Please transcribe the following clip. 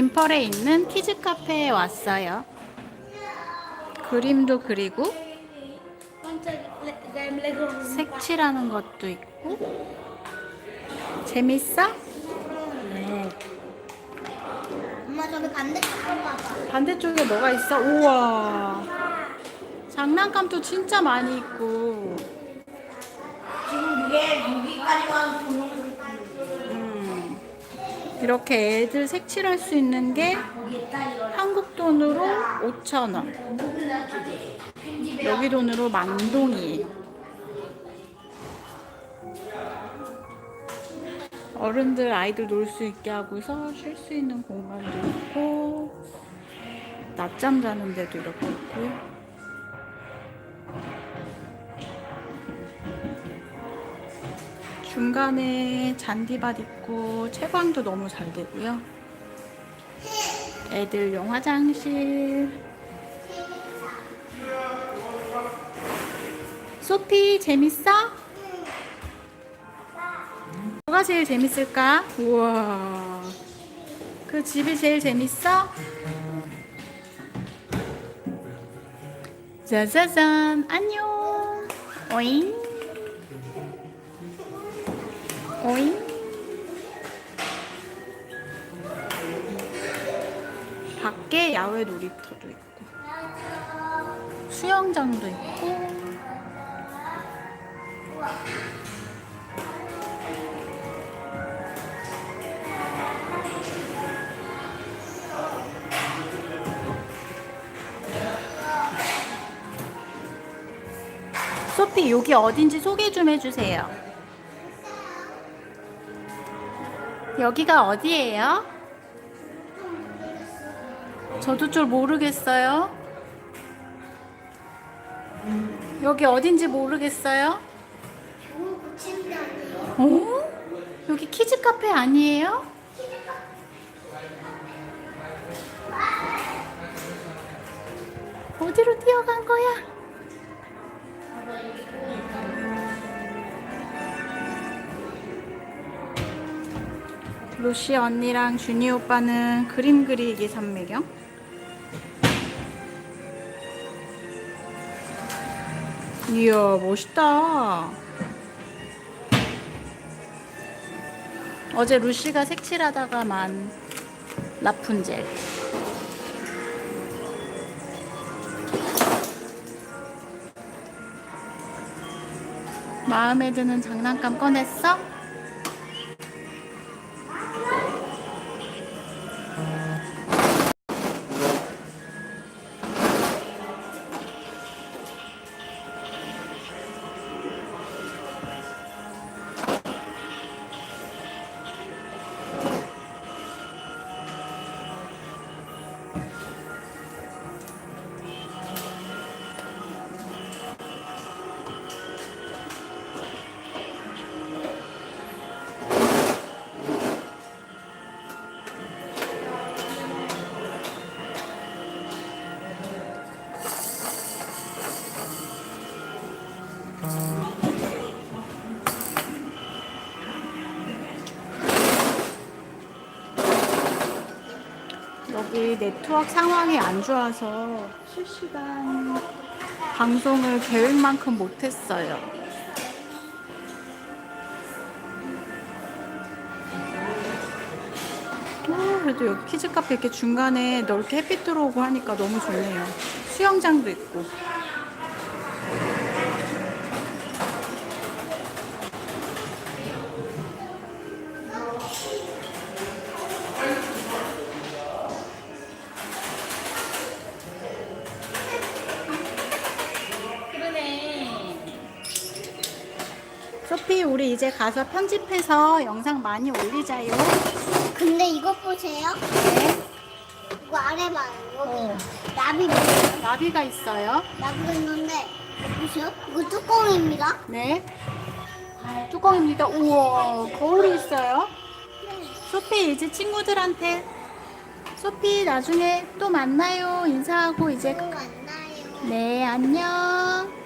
딤펄에 있는 키즈 카페에 왔어요. 그림도 그리고 색칠하는 것도 있고 재밌어? 엄마 저기 반대 봐봐. 반대쪽에 뭐가 있어? 우와 장난감도 진짜 많이 있고 지금 이게 여기까지만 보는 음, 이렇게 애들 색칠할 수 있는 게 한국 돈으로 5,000원. 여기 돈으로 만동이. 어른들 아이들 놀 수 있게 하고서 쉴 수 있는 공간도 있고 낮잠 자는 데도 이렇게 있고 중간에 잔디밭 있고 채광도 너무 잘 되고요 애들용 화장실 소피 재밌어? 뭐가 제일 재밌을까? 우와 그 집이 제일 재밌어? 짜자잔 안녕 오잉 오잉 밖에 야외 놀이터도 있고 수영장도 있고 소피 여기 어딘지 소개 좀 해주세요. 여기가 어디예요? 저도 좀 모르겠어요. 여기 어딘지 모르겠어요. 어? 여기 키즈 카페 아니에요? 어디로 뛰어간 거야? 루시 언니랑 준이 오빠는 그림 그리기 선매경. 이야, 멋있다. 어제 루시가 색칠하다가 만 라푼젤. 마음에 드는 장난감 꺼냈어? 여기 네트워크 상황이 안 좋아서 실시간 방송을 계획만큼 못했어요. 오, 그래도 여기 키즈 카페 이렇게 중간에 넓게 햇빛 들어오고 하니까 너무 좋네요. 수영장도 있고. 소피, 우리 이제 가서 편집해서 영상 많이 올리자요. 근데 이것 보세요. 네. 이거 아래 봐요. 여기 어. 나비. 나비가 있어요. 나비가 있는데 보세요. 이거 뚜껑입니다. 네. 뚜껑입니다. 우와, 거울이 있어요. 소피, 이제 친구들한테 소피 나중에 또 만나요. 인사하고 이제 또 만나요. 네, 안녕.